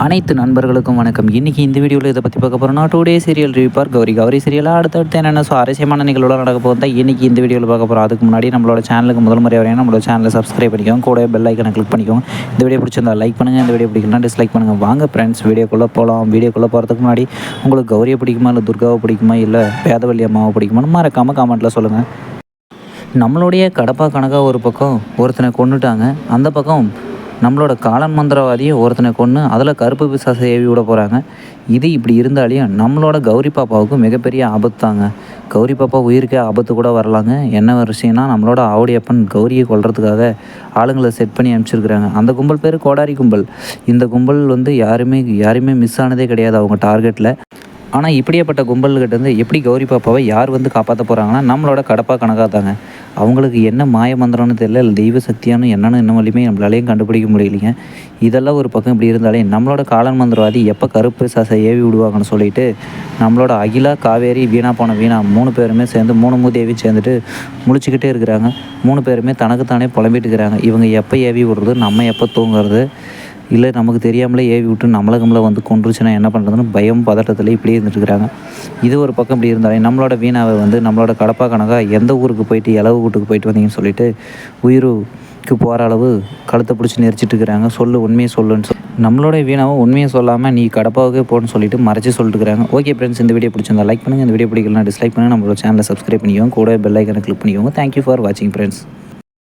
அனைத்து நண்பர்களுக்கும் வணக்கம். இன்றைக்கி இந்த வீடியோவில் இதை பற்றி பார்க்க போகிறோம்னா today serial review Gauri Gauri சீரியலாக அடுத்தடுத்து என்னென்ன சுவாரஸ்யமான நிகழ்வுலாம் நடக்க போகிறதா தான் இன்றைக்கி இந்த வீடியோவில் பார்க்க போகிறோம் அதுக்கு முன்னாடி நம்மளோட சேனலுக்கு முதல் முறை வரையும் நம்மளோட சேனலை சப்ஸ்கிரைப் பண்ணிக்கோங்க. கூட பெல் ஐக்கனை கிளிக் பண்ணிக்கோங்க. இந்த வீடியோ பிடிச்சிருந்தா லைக் பண்ணுங்கள் இந்த வீடியோ பிடிக்கலாம் டிஸ்லைக் பண்ணுங்கள் வாங்க ஃப்ரெண்ட்ஸ் வீடியோக்குள்ளே போகலாம் வீடியோக்குள்ளே போகிறதுக்கு முன்னாடி உங்களுக்கு கௌரியை பிடிக்குமா இல்லை துர்காவை பிடிக்குமா இல்லை வேதவல்லி அம்மாவை பிடிக்குமான்னு மறக்காமல் கமெண்ட்டில் சொல்லுங்கள் நம்மளுடைய கடப்பா கணக்காக ஒரு பக்கம் ஒருத்தனை கொண்டுட்டாங்க அந்த பக்கம் நம்மளோட காலன் மந்திரவாதியை ஒருத்தனை கொன்று அதில் கருப்பு பிசாசை ஏவி விட போகிறாங்க இது இப்படி இருந்தாலையும் நம்மளோட கௌரி பாப்பாவுக்கு மிகப்பெரிய ஆபத்து தாங்க கௌரி பாப்பா உயிருக்கே ஆபத்து கூட வரலாங்க. என்ன விஷயம்னா நம்மளோட ஆவுடையப்பன் கௌரியை கொள்றதுக்காக ஆளுங்களை செட் பண்ணி அனுப்பிச்சிருக்கிறாங்க. அந்த கும்பல் பேர் கோடாரி கும்பல். இந்த கும்பல் வந்து யாருமே யாருமே மிஸ் ஆனதே கிடையாது அவங்க டார்கெட்டில் ஆனால் இப்படியாப்பட்ட கும்பல்கிட்ட இருந்து எப்படி கௌரி பாப்பாவை யார் வந்து காப்பாற்ற போகிறாங்கன்னா நம்மளோட கடப்பா கணக்காக தாங்க அவங்களுக்கு என்ன மாய மந்திரம்னு தெரியல இல்லை தெய்வ சக்தியானு என்னன்னு என்ன வழியுமே நம்மளாலையும் கண்டுபிடிக்க முடியலைங்க. இதெல்லாம் ஒரு பக்கம் இப்படி இருந்தாலே நம்மளோட காலன் மந்திரவாதி எப்போ கருப்பு சாசை ஏவி விடுவாங்கன்னு சொல்லிட்டு நம்மளோட அகிலா காவேரி வீணா போன வீணா மூணு பேருமே சேர்ந்து மூணு மூதேவியும் சேர்ந்துட்டு முழிச்சிக்கிட்டே இருக்கிறாங்க. மூணு பேருமே தனக்குத்தானே புலம்பிட்டு இருக்கிறாங்க. இவங்க எப்போ ஏவி விடுறது நம்ம எப்போ தூங்குறது இல்லை நமக்கு தெரியாமலே ஏவி விட்டு நம்மளை கம்மளை வந்து கொண்டுருச்சுன்னா என்ன பண்ணுறதுன்னு பயம் பதட்டத்தில் இப்படியே இருந்துட்டுருக்காங்க இது ஒரு பக்கம் இப்படி இருந்தாலே நம்மளோட வீணாவை வந்து நம்மளோட கடப்பா கணக்காக எந்த ஊருக்கு போயிட்டு இளவு வீட்டுக்கு போயிட்டு வந்தீங்கன்னு சொல்லிட்டு உயிருக்கு போகிற அளவு கழுத்தை பிடிச்சி நெரிச்சிட்டு இருக்கிறாங்க சொல்லு உண்மையை சொல்லுன்னு சொல் நம்மளோட வீணாவை உண்மையை சொல்லாமல் நீ கடப்பாவுக்கே போகணும்னு சொல்லிட்டு மறைச்சி சொல்லிட்டுருக்காங்க ஓகே ஃப்ரெண்ட்ஸ் இந்த வீடியோ பிடிச்சிருந்தா லைக் பண்ணுங்கள் இந்த வீடியோ பிடிக்கலாம் டிஸ்லைக் பண்ணுங்கள் நம்மளோட சேனலை சப்ஸ்கிரைப் பண்ணிக்கோங்க. கூட பெல் ஐக்கனை கிளிக் பண்ணிக்கோங்க. தேங்க்யூ ஃபார் வாட்சிங் ஃப்ரெண்ட்ஸ்